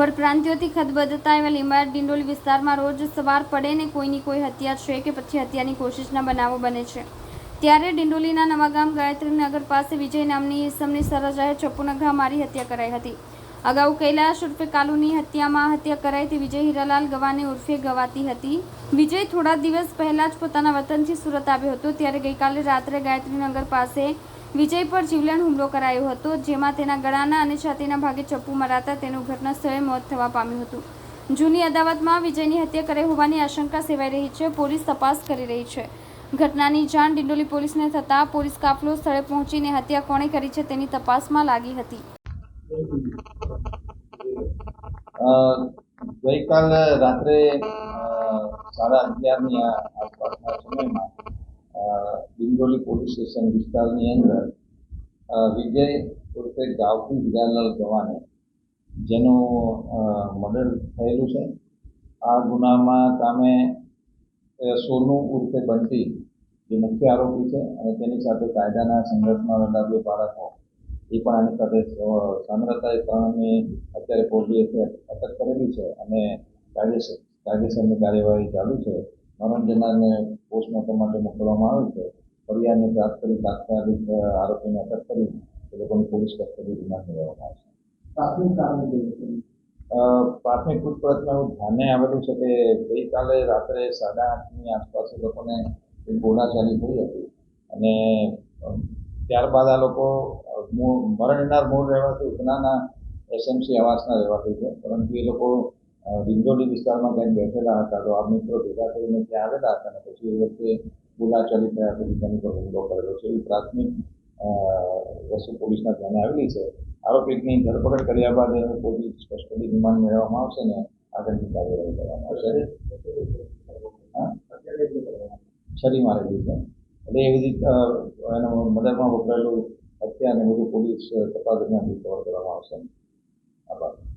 પરપ્રાંતિયોથી ખદબદતા એવા લીંબાયત ડિંડોલી વિસ્તારમાં રોજ સવાર પડે ને કોઈની કોઈ હત્યા છે કે પછી હત્યાની કોશિશના બનાવો બને છે. ત્યારે ડિંડોલીના નવાગામ ગાયત્રીનગર પાસે વિજય નામની ઈસમની સરજાએ ચપ્પુના મારી હત્યા કરાઈ હતી. અગાઉ કૈલાશ ઉર્ફે કાલુની હત્યામાં હત્યા કરાઈ તે વિજય હીરાલાલ ગવાને ઉર્ફે ગવાતી હતી. વિજય થોડા દિવસ પહેલાં જ પોતાના વતનથી સુરત આવ્યો હતો, ત્યારે ગઈકાલે રાત્રે ગાયત્રીનગર પાસે વિજય પર જીવલેણ હુમલો કરાયો હતો, જેમાં તેના ગળાના અને છાતીના ભાગે ચપ્પુ મરાતા તેનું ઘટના સ્થળે મોત થવા પામ્યું હતું. જૂની અદાવતમાં વિજયની હત્યા કરાઈ હોવાની આશંકા સેવાઈ રહી છે, પોલીસ તપાસ કરી રહી છે. ઘટનાની જાણ ડિંડોલી પોલીસને થતાં પોલીસ કાફલો સ્થળે પહોંચીને હત્યા કોણે કરી છે તેની તપાસમાં લાગી હતી. ગઈકાલ રાત્રે સાડા અગિયારની આસપાસના સમયમાં ડિંડોલી પોલીસ સ્ટેશન વિસ્તારની અંદર વિજય ઉર્ફે ગાવથી હીરાલાલ ગવાને જેનું મર્ડર થયેલું છે. આ ગુનામાં કામે સોનુ ઉર્ફે બંટી જે મુખ્ય આરોપી છે અને તેની સાથે કાયદાના સંઘર્ષમાં રહેલા બે બાળકો એ પણ આની સાથે અ, સામ્રતા એ ત્રણની અત્યારે પોલીસે અટક કરેલી છે અને કાયદેસર કાયદેસરની કાર્યવાહી ચાલુ છે. મરણ જનારને પોસ્ટમોર્ટમ માટે મોકલવામાં આવે છે. ફરિયાદને પ્રાપ્ત કરી તાત્કાલિક આરોપીને અટક કરી એ લોકોની પોલીસ કસ્ટડી રિમાન્ડ લેવામાં આવશે. પ્રાથમિક પૂછપરછમાં એવું ધ્યાને આવેલું છે કે ગઈકાલે રાત્રે સાડા આઠની આસપાસ એ લોકોને બોલાચાલી થઈ હતી અને ત્યારબાદ આ લોકો મૂળ મરણનાર મૂળ રહેવાથી ઉધનાના એસએમસી આવાસના રહેવાથી છે. પરંતુ એ લોકો ડિંડોલી વિસ્તારમાં ક્યાંક બેઠેલા હતા. તો આ મિત્રો ભેગા થઈને ત્યાં આવેલા હતા અને પછી એ વખતે બોલાચાલી થયા પછી તેની પર હુમલો કરેલો છે. એવી પ્રાથમિક વસ્તુ પોલીસના ધ્યાને આવેલી છે. આરોપીની ધરપકડ કર્યા બાદ એને પોલીસ કસ્ટડી રિમાન્ડ મેળવવામાં આવશે ને આગળની કાર્યવાહી કરવામાં આવશે? છરી મારેલી છે. એટલે એવી રીતે એનો મદદમાં વપરાયેલું હત્યા અને બધું પોલીસ તપાસ દરમિયાન રિકવર કરવામાં આવશે. આભાર.